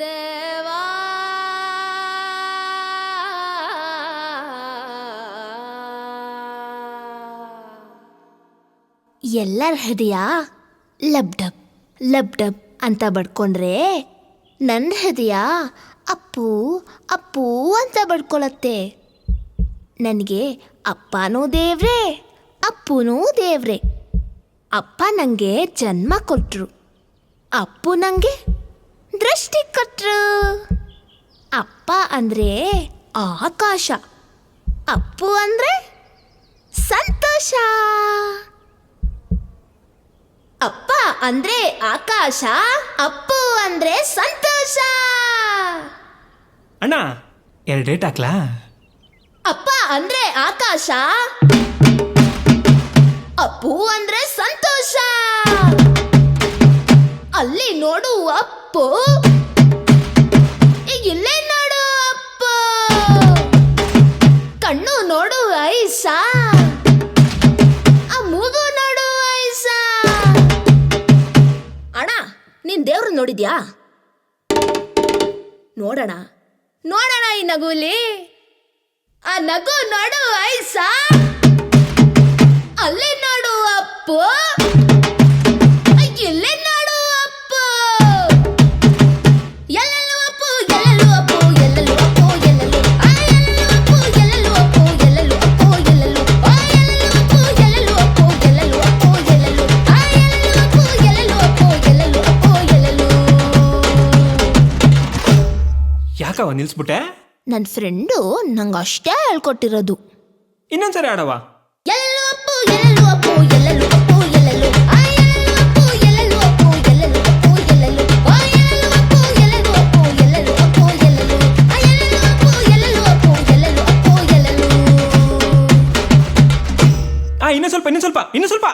ದೇವಾ. ಎಲ್ಲರ ಹೃದಯ ಲಬ್ ಡಬ್ ಅಂತ ಬಡ್ಕೊಂಡ್ರೆ ನನ್ನ ಹೃದಯ ಅಪ್ಪು ಅಪ್ಪು ಅಂತ ಬಡ್ಕೊಳತ್ತೆ. ನನಗೆ ಅಪ್ಪನೂ ದೇವ್ರೆ ಅಪ್ಪನೂ ದೇವ್ರೆ. ಅಪ್ಪ ನನಗೆ ಜನ್ಮ ಕೊಟ್ಟರು ಅಪ್ಪು ನನಗೆ ದೃಷ್ಟಿ ಕೊಟ್ರು. ಅಪ್ಪ ಅಂದರೆ ಆಕಾಶ. ಅಪ್ಪು ಅಂದರೆ ಸಂತೋಷ. ಅಪ್ಪ ಅಂದ್ರೆ ಆಕಾಶ. ಅಪ್ಪು ಅಂದ್ರೆ ಸಂತೋಷ. ಅಣ್ಣ ಎರಡು ಡೇಟ್ ಹಾಕ್ಲಾ? ಅಪ್ಪ ಅಂದ್ರೆ ಆಕಾಶ. ಅಪ್ಪು ಅಂದ್ರೆ ಸಂತೋಷ. ಅಲ್ಲಿ ನೋಡು ಅಪ್ಪು. ಇಲ್ಲಿ ನೋಡು ಅಪ್ಪು. ಕಣ್ಣು ನೋಡು ಐಸಾ. ಆ, ಮೂಗು ನೋಡು ಐಸಾ. ಅಣ್ಣ, ನೀನ್ ದೇವ್ರು ನೋಡಿದ್ಯಾ? ನೋಡೋಣ ನೋಡೋಣ ಈ ನಗುಲಿ. ಆ, ನಗು ನೋಡು ಐಸಾ. ಅಲ್ಲಿ ನೋಡು ಅಪ್ಪು. ಯಾಕವ ನಿಲ್ಸ್ಬಿಟ್ಟೆ ನನ್ನ ಫ್ರೆಂಡು ನಂಗೆ ಅಷ್ಟೇ ಹೇಳ್ಕೊಟ್ಟಿರೋದು ಇನ್ನೊಂದ್ಸರಿ ಆಡವ ಎಲ್ಲೂ ಅಪ್ಪು ಅಪ್ಪು ಅಪ್ಪು ಆ ಎಲ್ಲೆಲ್ಲೂ ಅಪ್ಪು ಅಪ್ಪು ಅಪ್ಪು ಅಪ್ಪು ಅಪ್ಪು ಅಪ್ಪು ಆ ಸ್ವಲ್ಪ ಇನ್ನೊಂದ್ ಸ್ವಲ್ಪ ಇನ್ನೊಂದ್ ಸ್ವಲ್ಪ